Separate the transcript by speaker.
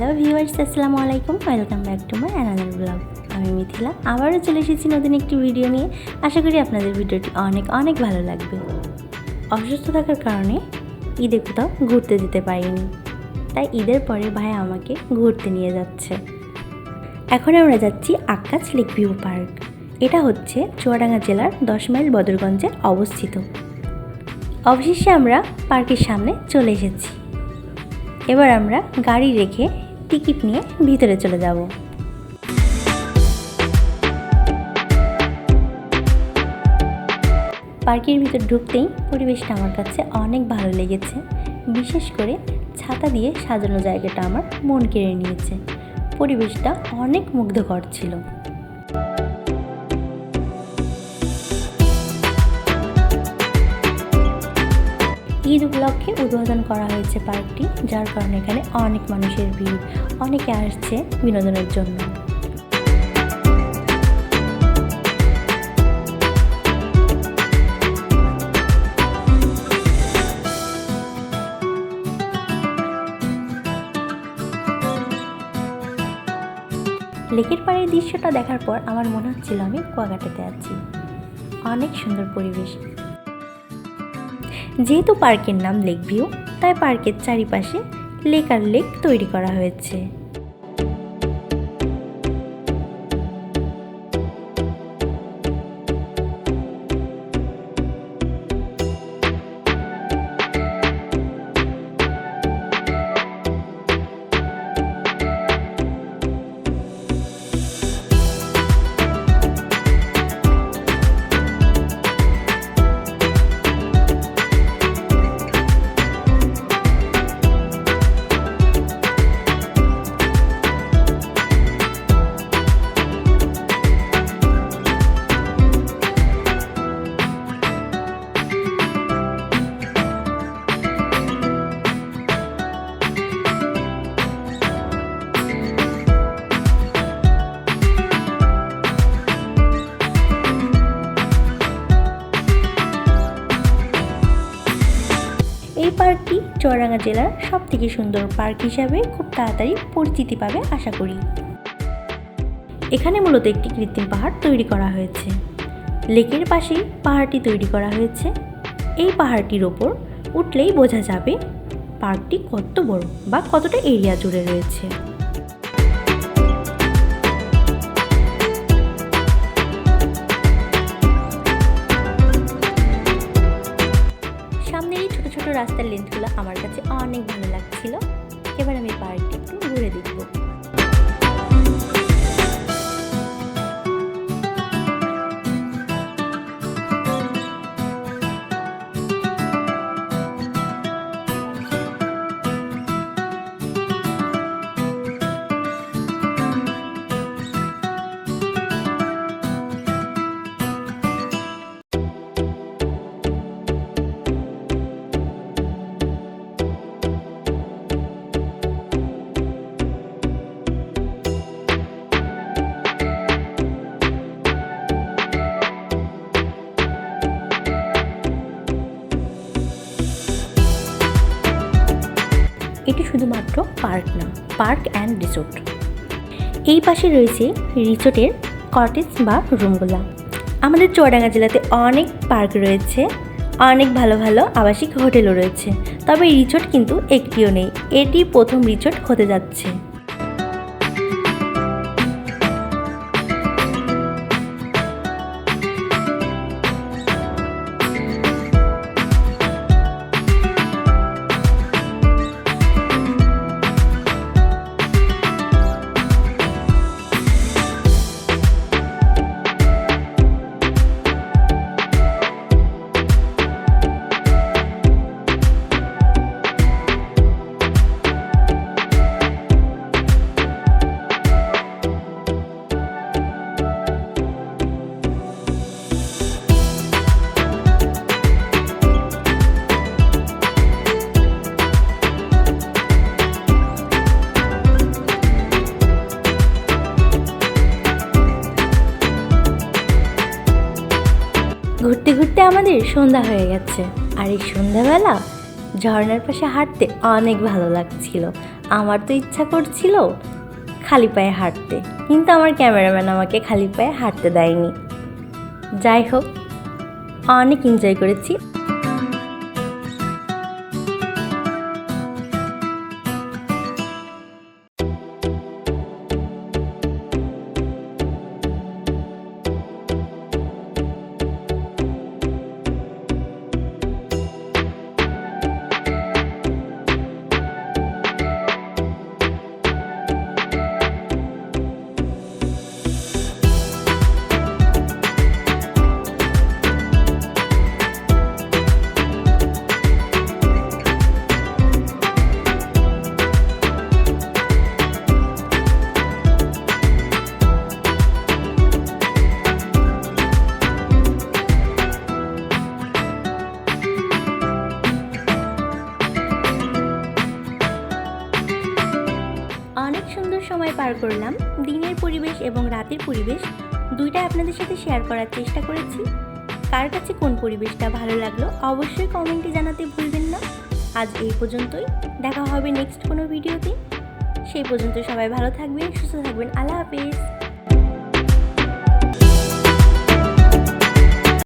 Speaker 1: Hello viewers, আসসালামু আলাইকুম। Welcome back to my another blog আমি মিথিলা, আবারও চলে এসেছি নতুন একটি ভিডিও নিয়ে। আশা করি আপনাদের ভিডিওটি অনেক অনেক ভালো লাগবে। অসুস্থ থাকার কারণে ঈদে কোথাও ঘুরতে যেতে পারিনি। তাই ঈদের পরে ভাই আমাকে ঘুরতে নিয়ে যাচ্ছে। এখন আমরা যাচ্ছি আকাশ লেক ভিউ পার্ক। এটা হচ্ছে চুয়াডাঙ্গা জেলার দশ মাইল বদরগঞ্জে অবস্থিত। অবশেষে আমরা পার্কের সামনে চলে এসেছি। এবার আমরা গাড়ি রেখে টিকিট নিয়ে ভিতরে চলে যাব। পার্কের ভিতর ঢুকতেই পরিবেশটা আমার কাছে অনেক ভালো লেগেছে। বিশেষ করে ছাতা দিয়ে সাজানো জায়গাটা আমার মন কেড়ে নিয়েছে। পরিবেশটা অনেক মুগ্ধকর ছিল। ঈদ উপলক্ষে উদ্বোধন করা হয়েছে পার্কটি, যার কারণে এখানে অনেক মানুষের ভিড়, অনেকে আসছে বিনোদনের জন্য। লেকের পাড়ের দৃশ্যটা দেখার পর আমার মনে হচ্ছিল আমি কুয়াকাটাতে আছি। অনেক সুন্দর পরিবেশ যেহেতু পার্কের নাম লেক ভিউ তাই পার্কের চারিপাশে লেক আর লেক তৈরি করা হয়েছে। পার্কটি চুয়াডাঙ্গা জেলার সব থেকে সুন্দর পার্ক হিসাবে খুব তাড়াতাড়ি পরিচিতি পাবে আশা করি। এখানে মূলত একটি কৃত্রিম পাহাড় তৈরি করা হয়েছে। লেকের পাশেই পাহাড়টি তৈরি করা হয়েছে। এই পাহাড়টির ওপর উঠলেই বোঝা যাবে পার্কটি কত বড় বা কতটা এরিয়া জুড়ে রয়েছে। লাগছিল এবার আমি পার্কটি একটু ঘুরে দেখব। এটি শুধুমাত্র পার্ক না, পার্ক অ্যান্ড রিসোর্ট। এই পাশে রয়েছে রিসোর্টের কটেজ বা রুমগুলা। আমাদের চুয়াডাঙ্গা জেলাতে অনেক পার্ক রয়েছে, অনেক ভালো ভালো আবাসিক হোটেলও রয়েছে। তবে রিসোর্ট কিন্তু একটিও নেই, এটি প্রথম রিসোর্ট হতে যাচ্ছে। আমাদের সন্ধ্যা হয়ে গেছে। আর এই সন্ধ্যাবেলা ঝর্নার পাশে হাঁটতে অনেক ভালো লাগছিল। আমার তো ইচ্ছা করছিল খালি পায়ে হাঁটতে, কিন্তু আমার ক্যামেরাম্যান আমাকে খালি পায়ে হাঁটতে দেয়নি। যাই হোক, অনেক এনজয় করেছি। সুন্দর সময় পার করলাম। দিনের পরিবেশ এবং রাতের পরিবেশ দুইটা আপনাদের সাথে শেয়ার করার চেষ্টা করেছি। কার কাছে কোন পরিবেশটা ভালো লাগল অবশ্যই কমেন্টে জানাতে ভুলবেন না। আজ এই পর্যন্তই। দেখা হবে নেক্সট কোনো ভিডিওতে সেই পর্যন্ত সবাই ভালো থাকবেন, সুস্থ থাকবেন। আল্লাহ হাফেজ।